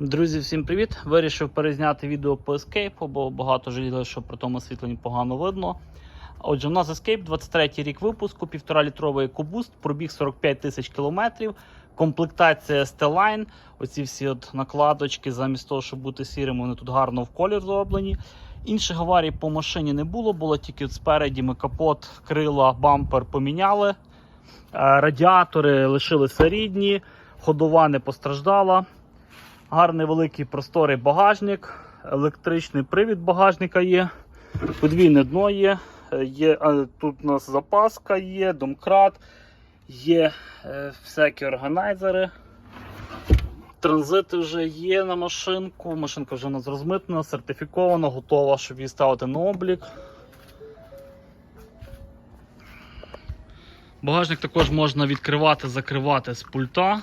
Друзі, всім привіт! Вирішив перезняти відео по Escape, бо багато жаліли, що при тому освітленні погано видно. Отже, у нас Escape 23 рік випуску, 1,5 літровий EcoBoost, пробіг 45 тисяч кілометрів, комплектація ST-Line, оці всі от накладочки, замість того, щоб бути сірими, вони тут гарно в колір зроблені. Інших аварій по машині не було, було тільки от спереді ми капот, крила, бампер поміняли. Е, Радіатори лишилися рідні, ходова не постраждала. Гарний великий просторий багажник, електричний привід багажника є, подвійне дно є, е, є тут у нас запаска є, домкрат, є е, всякі органайзери. Транзити вже є на машинку. Машинка вже у нас розмитнена, сертифікована, готова, щоб її ставити на облік. Багажник також можна відкривати, закривати з пульта.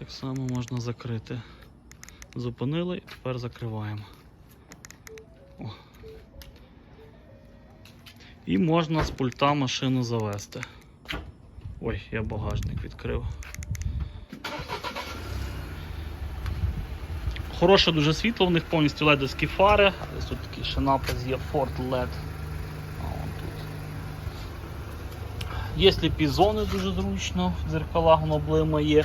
Так само можна закрити. Зупинили і тепер закриваємо. О. І можна з пульта машину завести. Ой, я багажник відкрив. Хороше дуже світло, в них повністю ледовські фари. Ось тут такий ще напис є Ford LED. А, вон тут. Є сліпі зони дуже зручно, в дзеркалах воно блимає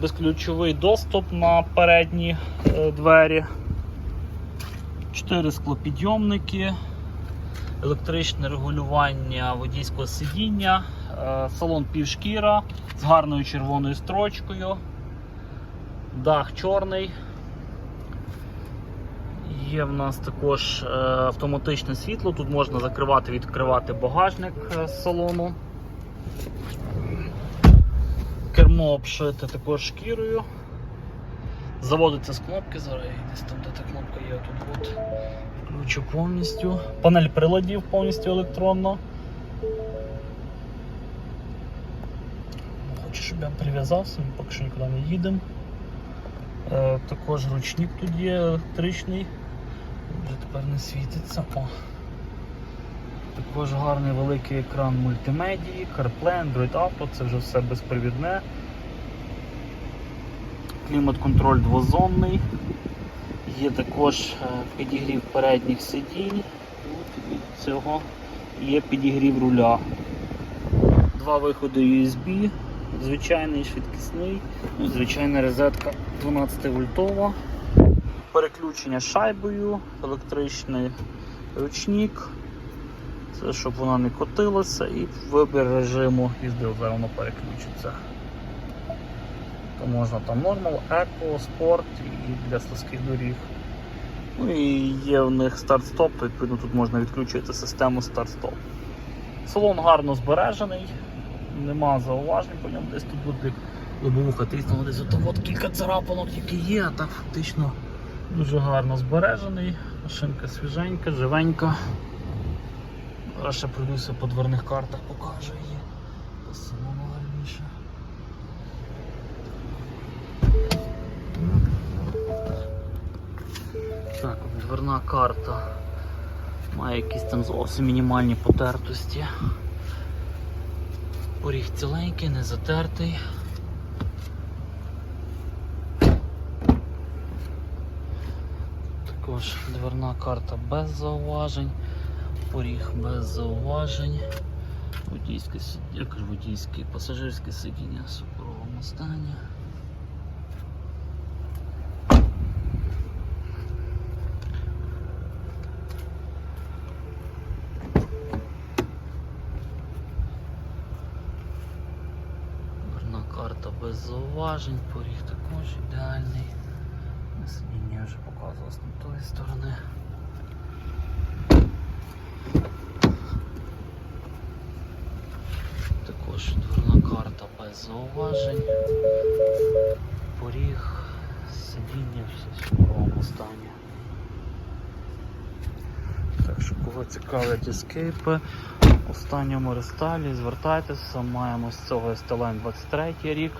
безключовий доступ на передні е, двері, 4 склопідйомники, електричне регулювання водійського сидіння, е, салон півшкіра з гарною червоною строчкою, дах чорний. Є в нас також е, автоматичне світло, тут можна закривати відкривати багажник з салону. Кермо обшите також шкірою. Заводиться з кнопки, зараз десь там, де та кнопка є, тут от включу повністю. Панель приладів повністю електронно. Хочу, щоб я прив'язався, ми поки що нікуди не їдемо. Е, також ручник тут є електричний, вже тепер не світиться. О. Також гарний великий екран мультимедії, CarPlay, Android Auto, це вже все безпривідне. Клімат-контроль двозонний. Є також е, підігрів передніх сидінь. Від цього є підігрів руля. Два виходи USB, звичайний швидкісний, ну, звичайна розетка 12 вольтова. Переключення шайбою, електричний ручник. Це щоб вона не котилася і вибір режиму їздив, зараз воно переключиться. То можна там нормал, еко, спорт і для слизьких доріг. Ну і є в них старт-стоп, то відповідно тут можна відключити систему старт-стоп. Салон гарно збережений, нема зауважень по ньому, десь тут буде лобовуха тріснула, десь от, от кілька царапинок які є, а так фактично дуже гарно збережений. Машинка свіженька, живенька. Зараз ще пройдуся по дверних картах, покажу її. Самому гарніше. Так, дверна карта. Має якісь там зовсім мінімальні потертості. Поріг ціленький, не затертий. Також дверна карта без зауважень поріг без зауважень. Водійське я кажу, водійське, пасажирське сидіння в стані. Дверна карта без зауважень, поріг також ідеальний. Сидіння вже показував з тої сторони. Також дверна карта без зауважень. Поріг, сидіння, в супровому стані. Так що кого цікавлять ескейпи, в останньому рестайлі звертайтеся, маємо з цього STLine 23 рік.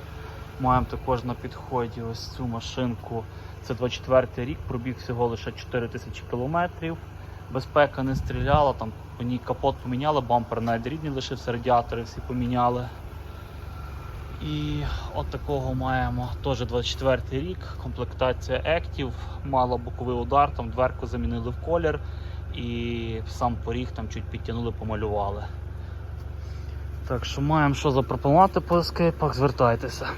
Маємо також на підході ось цю машинку. Це 24 рік, пробіг всього лише 4000 кілометрів. Безпека не стріляла, там по ній капот поміняли, бампер навіть рідний лишився, радіатори всі поміняли. І от такого маємо теж 24 рік, комплектація Active, мало боковий удар, там дверку замінили в колір і сам поріг там чуть підтягнули, помалювали. Так що маємо що запропонувати по ескейпах, звертайтеся.